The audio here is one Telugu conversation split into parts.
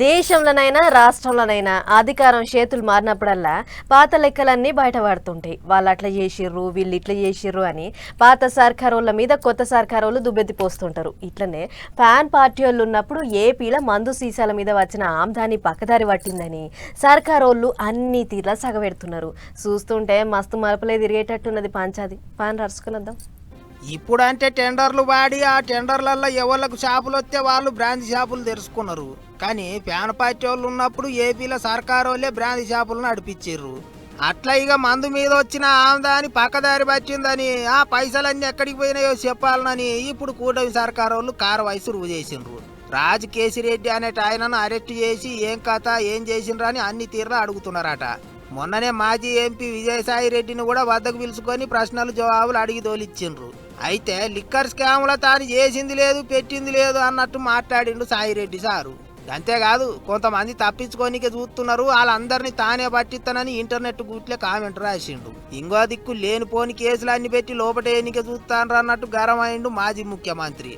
దేశంలోనైనా రాష్ట్రంలోనైనా అధికారం చేతులు మారినప్పుడల్లా పాత లెక్కలన్నీ బయటపడుతుంటాయి. వాళ్ళు అట్లా చేసిర్రు వీళ్ళు ఇట్లా చేసిర్రు అని పాత సర్కారోళ్ళ మీద కొత్త సర్కారోళ్ళు దుబ్బెత్తి పోస్తుంటారు. ఇట్లనే ఫ్యాన్ పార్టీ వాళ్ళు ఉన్నప్పుడు ఏపీలో మందు సీసాల మీద వచ్చిన ఆమ్దాని పక్కదారి పట్టిందని సర్కారోళ్ళు అన్ని తీర్లా సగబెడుతున్నారు. చూస్తుంటే మస్తు మలుపులే తిరిగేటట్టున్నది పంచాది. పాన్ రసుకునిద్దాం. ఇప్పుడంటే టెండర్లు వాడి ఆ టెండర్లలో ఎవరికి షాపులు వస్తే వాళ్ళు బ్రాంచ్ షాపులు తెరుచుకున్నారు. కానీ ఫ్యాన్ పార్టీ వాళ్ళు ఉన్నప్పుడు ఏపీలో సర్కారు వాళ్ళే బ్రాంచ్ షాపులు నడిపించారు. అట్లా ఇక మందు మీద వచ్చిన ఆమ్దాని పక్కదారి పట్టిందని ఆ పైసలన్నీ ఎక్కడికి పోయినాయో చెప్పాలనని ఇప్పుడు కూటమి సర్కారు వాళ్ళు కారు వయసు రుజు చేసిండ్రు. రాజు కేసిరెడ్డి అనేట ఆయనను అరెస్ట్ చేసి ఏం కథ ఏం చేసిండ్రు అని అన్ని తీరులో అడుగుతున్నారట. మొన్ననే మాజీ ఎంపీ విజయసాయి రెడ్డిని కూడా వద్దకు పిలుచుకొని ప్రశ్నలు జవాబులు అడిగి తోలిచ్చిండ్రు. అయితే లిక్కర్ స్కామ్లో తాను చేసింది లేదు పెట్టింది లేదు అన్నట్టు మాట్లాడిండు సాయిరెడ్డి సారు. అంతేకాదు కొంతమంది తప్పించుకోనికే చూస్తున్నారు వాళ్ళందరినీ తానే పట్టిస్తానని ఇంటర్నెట్ గుట్లే కామెంట్ రాసిండు. ఇంకో దిక్కు లేనిపోని కేసులు అన్ని పెట్టి లోపటేనికే చూస్తాను అన్నట్టు గరమైండు మాజీ ముఖ్యమంత్రి.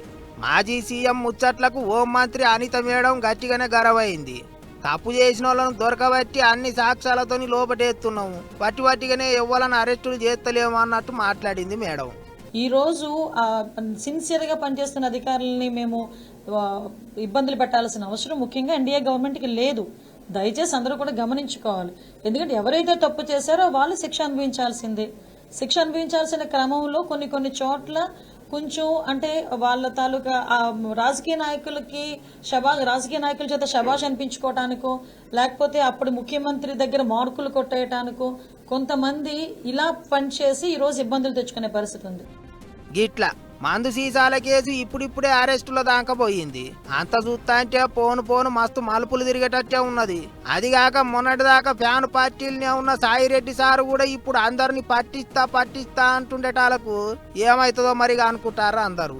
మాజీ సీఎం ముచ్చట్లకు హోం మంత్రి అనిత మేడం గట్టిగానే గరవైంది తప్పు చేసిన వాళ్ళను దొరకబట్టి అన్ని సాక్ష్యాలతోని లోపటేస్తున్నాము. పట్టి పట్టిగానే ఎవ్వాలని అరెస్టులు చేస్తలేము అన్నట్టు మాట్లాడింది మేడం. ఈరోజు సిన్సియర్గా పనిచేస్తున్న అధికారులని మేము ఇబ్బందులు పెట్టాల్సిన అవసరం ముఖ్యంగా ఎన్డీఏ గవర్నమెంట్కి లేదు. దయచేసి అందరూ కూడా గమనించుకోవాలి. ఎందుకంటే ఎవరైతే తప్పు చేశారో వాళ్ళు శిక్ష అనుభవించాల్సిందే. శిక్ష అనుభవించాల్సిన క్రమంలో కొన్ని కొన్ని చోట్ల కొంచెం అంటే వాళ్ళ తాలూకా రాజకీయ నాయకులకి శబా రాజకీయ నాయకుల చేత శబాష్ అనిపించుకోవటానికో లేకపోతే అప్పుడు ముఖ్యమంత్రి దగ్గర మార్కులు కొట్టేయటానికో కొంతమంది ఇలా పనిచేసి ఈరోజు ఇబ్బందులు తెచ్చుకునే పరిస్థితి ఉంది. గిట్ల. మందు సీసాల కేసు ఇప్పుడిప్పుడే అరెస్టులో దాకపోయింది అంత చూస్తా అంటే పోను పోను మస్తు మలుపులు తిరిగేటట్టే ఉన్నది. అదిగాక మొన్నటిదాకా ఫ్యాన్ పార్టీలనే ఉన్న సాయిరెడ్డి సారు కూడా ఇప్పుడు అందరిని పట్టిస్తా పట్టిస్తా అంటుండేటాలకు ఏమవుతుందో మరిగా అనుకుంటారా అందరూ?